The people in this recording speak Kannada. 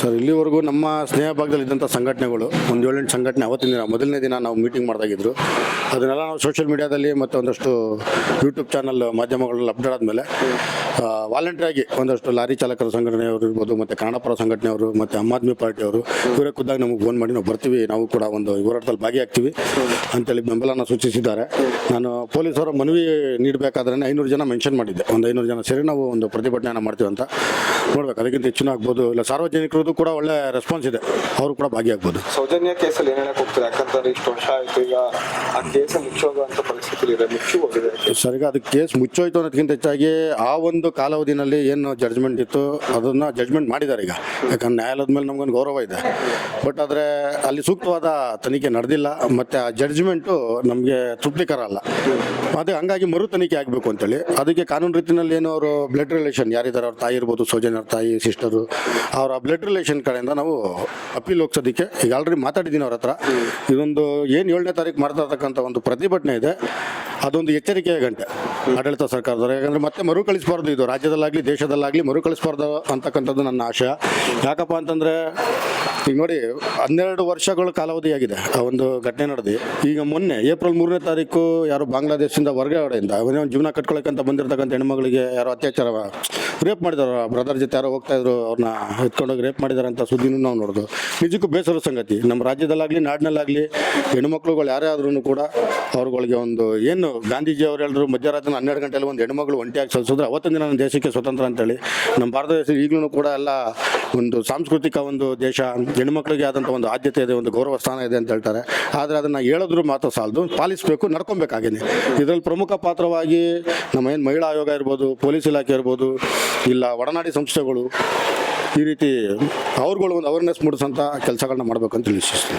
ಸರ್, ಇಲ್ಲಿವರೆಗೂ ನಮ್ಮ ಸ್ನೇಹ ಭಾಗದಲ್ಲಿ ಇದ್ದಂಥ ಸಂಘಟನೆಗಳು, ಒಂದು ಏಳೆಂಟು ಸಂಘಟನೆ ಅವತ್ತಿನ ದಿನ, ಮೊದಲನೇ ದಿನ ನಾವು ಮೀಟಿಂಗ್ ಮಾಡಿದಾಗಿದ್ರು. ಅದನ್ನೆಲ್ಲ ನಾವು ಸೋಷಿಯಲ್ ಮೀಡಿಯಾದಲ್ಲಿ ಮತ್ತು ಒಂದಷ್ಟು ಯೂಟ್ಯೂಬ್ ಚಾನಲ್ ಮಾಧ್ಯಮಗಳಲ್ಲಿ ಅಪ್ಡೇಟ್ ಆದಮೇಲೆ ವಾಲಂಟಿಯರಾಗಿ ಒಂದಷ್ಟು ಲಾರಿ ಚಾಲಕರ ಸಂಘಟನೆಯವರು ಇರ್ಬೋದು, ಮತ್ತು ಕನ್ನಡಪರ ಸಂಘಟನೆಯವರು, ಮತ್ತು ಆಮ್ ಆದ್ಮಿ ಪಾರ್ಟಿಯವರು ಇವರೇ ಖುದ್ದಾಗ ನಮಗೆ ಫೋನ್ ಮಾಡಿ ನಾವು ಬರ್ತೀವಿ, ನಾವು ಕೂಡ ಒಂದು ಹೋರಾಟದಲ್ಲಿ ಭಾಗಿಯಾಗ್ತೀವಿ ಅಂತೇಳಿ ಬೆಂಬಲನ ಸೂಚಿಸಿದ್ದಾರೆ. ನಾನು ಪೊಲೀಸರು ಮನವಿ ನೀಡಬೇಕಾದ್ರೆ ಐನೂರು ಜನ ಮೆನ್ಷನ್ ಮಾಡಿದ್ದೆ. ಒಂದು ಐನೂರು ಜನ ಸೇರಿ ನಾವು ಒಂದು ಪ್ರತಿಭಟನೆಯನ್ನು ಮಾಡ್ತೀವಿ ಅಂತ. ನೋಡ್ಬೇಕು, ಅದಕ್ಕಿಂತ ಹೆಚ್ಚಿನ ಆಗ್ಬೋದು, ಇಲ್ಲ ಸಾರ್ವಜನಿಕರದ್ದು ಕೂಡ ಒಳ್ಳೆ ರೆಸ್ಪಾನ್ಸ್ ಇದೆ. ಅವರು ಕೂಡ ಭಾಗಿಯಾಗ್ಬೋದು. ಸೌಜನ್ಯ ಕೇಸಲ್ಲಿ ಏನ್ ಹೋಗ್ತದೆ ಯಾಕಂತಂದ್ರೆ ಇಷ್ಟು ವರ್ಷ ಆಯ್ತು, ಈಗ ಆ ಕೇಸ್ ಮುಚ್ಚೋಗುವಂತ ಪರಿಸ್ಥಿತಿ ಇದೆ ಮುಚ್ಚಿ ಹೋಗಿದೆ. ಸರ್ ಈಗ ಅದು ಕೇಸ್ ಮುಚ್ಚೋಯ್ತು ಅನ್ನೋದಕ್ಕಿಂತ ಹೆಚ್ಚಾಗಿ ಆ ಒಂದು ಕಾಲಾವಧಿನಲ್ಲಿ ಏನು ಜಡ್ಜ್ಮೆಂಟ್ ಇತ್ತು, ಅದನ್ನ ಜಡ್ಜ್ಮೆಂಟ್ ಮಾಡಿದ್ದಾರೆ ಈಗ. ಯಾಕಂದ್ರೆ ನ್ಯಾಯಾಲಯದ ಮೇಲೆ ನಮ್ಗೊಂದು ಗೌರವ ಇದೆ. ಬಟ್ ಆದರೆ ಅಲ್ಲಿ ಸೂಕ್ತವಾದ ತನಿಖೆ ನಡೆದಿಲ್ಲ. ಮತ್ತು ಆ ಜಡ್ಜ್ಮೆಂಟು ನಮಗೆ ತೃಪ್ತಿಕರ ಅಲ್ಲ. ಅದೇ ಹಂಗಾಗಿ ಮರು ತನಿಖೆ ಆಗಬೇಕು ಅಂತೇಳಿ. ಅದಕ್ಕೆ ಕಾನೂನು ರೀತಿಯಲ್ಲಿ ಏನು ಅವರು ಬ್ಲಡ್ ರಿಲೇಷನ್ ಯಾರಿದ್ದಾರೆ, ಅವ್ರ ತಾಯಿ ಇರ್ಬೋದು ಸೌಜನ್ಯ ಅವ್ರ ತಾಯಿ ಸಿಸ್ಟರು ಅವರ ಬ್ಲಡ್ ರಿಲೇಷನ್ ಕಡೆಯಿಂದ ನಾವು ಅಪೀಲ್ ಹೋಗ್ಸೋದಕ್ಕೆ ಈಗ ಆಲ್ರೆಡಿ ಮಾತಾಡಿದ್ದೀನಿ ಅವ್ರ ಹತ್ರ. ಇದೊಂದು ಏನು ಏಳನೇ ತಾರೀಕು ಮಾಡ್ತಾ ಇರ್ತಕ್ಕಂಥ ಒಂದು ಪ್ರತಿಭಟನೆ ಇದೆ. ಅದೊಂದು ಎಚ್ಚರಿಕೆಯ ಗಂಟೆ ಆಡಳಿತ ಸರ್ಕಾರದವರು. ಯಾಕಂದರೆ ಮತ್ತೆ ಮರುಕಳಿಸಬಾರ್ದು ಇದು. ರಾಜ್ಯದಲ್ಲಾಗಲಿ, ದೇಶದಲ್ಲಾಗಲಿ ಮರುಕಳಿಸಬಾರ್ದು ಅಂತಕ್ಕಂಥದ್ದು ನನ್ನ ಆಶಯ ಯಾಕಪ್ಪ ಅಂತಂದ್ರೆ, ಈಗ ನೋಡಿ, ಹನ್ನೆರಡು ವರ್ಷಗಳ ಕಾಲಾವಧಿಯಾಗಿದೆ ಆ ಒಂದು ಘಟನೆ ನಡೆದು. ಈಗ ಮೊನ್ನೆ, ಏಪ್ರಿಲ್ ಮೂರನೇ ತಾರೀಕು ಯಾರು ಬಾಂಗ್ಲಾದೇಶದಿಂದ ಹೊರಗಡೆಯಿಂದ ಅವನೇ ಒಂದು ಜೀವನ ಕಟ್ಕೊಳಕ್ಕಂತ ಬಂದಿರತಕ್ಕಂಥ ಹೆಣ್ಮಗಳಿಗೆ ಯಾರು ಅತ್ಯಾಚಾರ ರೇಪ್ ಮಾಡಿದಾರ ಬ್ರದರ್ ಜೊತೆ ಯಾರೋ ಹೋಗ್ತಾ ಇದ್ರು ಅವ್ರನ್ನ ಎತ್ಕೊಂಡೋಗಿ ರೇಪ್ ಮಾಡಿದಾರೆ ಅಂತ ಸುದ್ದಿನೂ ನಾವು ನೋಡೋದು ನಿಜಕ್ಕೂ ಬೇಸರ ಸಂಗತಿ. ನಮ್ಮ ರಾಜ್ಯದಲ್ಲಾಗಲಿ, ನಾಡಿನಲ್ಲಾಗಲಿ ಹೆಣ್ಮಕ್ಳುಗಳು ಯಾರೇ ಆದ್ರೂ ಕೂಡ ಅವ್ರುಗಳಿಗೆ ಒಂದು ಏನು ಗಾಂಧೀಜಿ ಅವ್ರು ಹೇಳಿದ್ರು, ಮಧ್ಯರಾತ್ರಿ ಹನ್ನೆರಡು ಗಂಟೆಯಲ್ಲಿ ಒಂದು ಹೆಣ್ಮಗಳು ಒಂಟಿಯಾಗಿ ಸಲ್ಲಿಸಿದ್ರೆ ಅವತ್ತಿನ ದಿನ ನಮ್ಮ ದೇಶಕ್ಕೆ ಸ್ವತಂತ್ರ ಅಂತೇಳಿ. ನಮ್ಮ ಭಾರತ ದೇಶ ಈಗಲೂ ಕೂಡ ಎಲ್ಲ ಒಂದು ಸಾಂಸ್ಕೃತಿಕ ಒಂದು ದೇಶ, ಹೆಣ್ಮಕ್ಳಿಗೆ ಆದಂಥ ಒಂದು ಆದ್ಯತೆ ಇದೆ, ಒಂದು ಗೌರವ ಸ್ಥಾನ ಇದೆ ಅಂತ ಹೇಳ್ತಾರೆ. ಆದರೆ ಅದನ್ನು ಹೇಳಿದ್ರು ಮಾತ್ರ ಸಾಲದು. ಪಾಲಿಸಬೇಕು ನಡ್ಕೊಬೇಕಾಗಿದೆ ಇದರಲ್ಲಿ ಪ್ರಮುಖ ಪಾತ್ರವಾಗಿ ನಮ್ಮ ಏನು ಮಹಿಳಾ ಆಯೋಗ ಇರ್ಬೋದು, ಪೊಲೀಸ್ ಇಲಾಖೆ ಇರ್ಬೋದು, ಇಲ್ಲ ಒಡನಾಡಿ ಸಂಸ್ಥೆಗಳು ಈ ರೀತಿ ಅವ್ರುಗಳು ಒಂದು ಅವೇರ್ನೆಸ್ ಮೂಡಿಸೋಂಥ ಕೆಲಸಗಳನ್ನ ಮಾಡಬೇಕಂತ ತಿಳಿಸ್ತೀನಿ.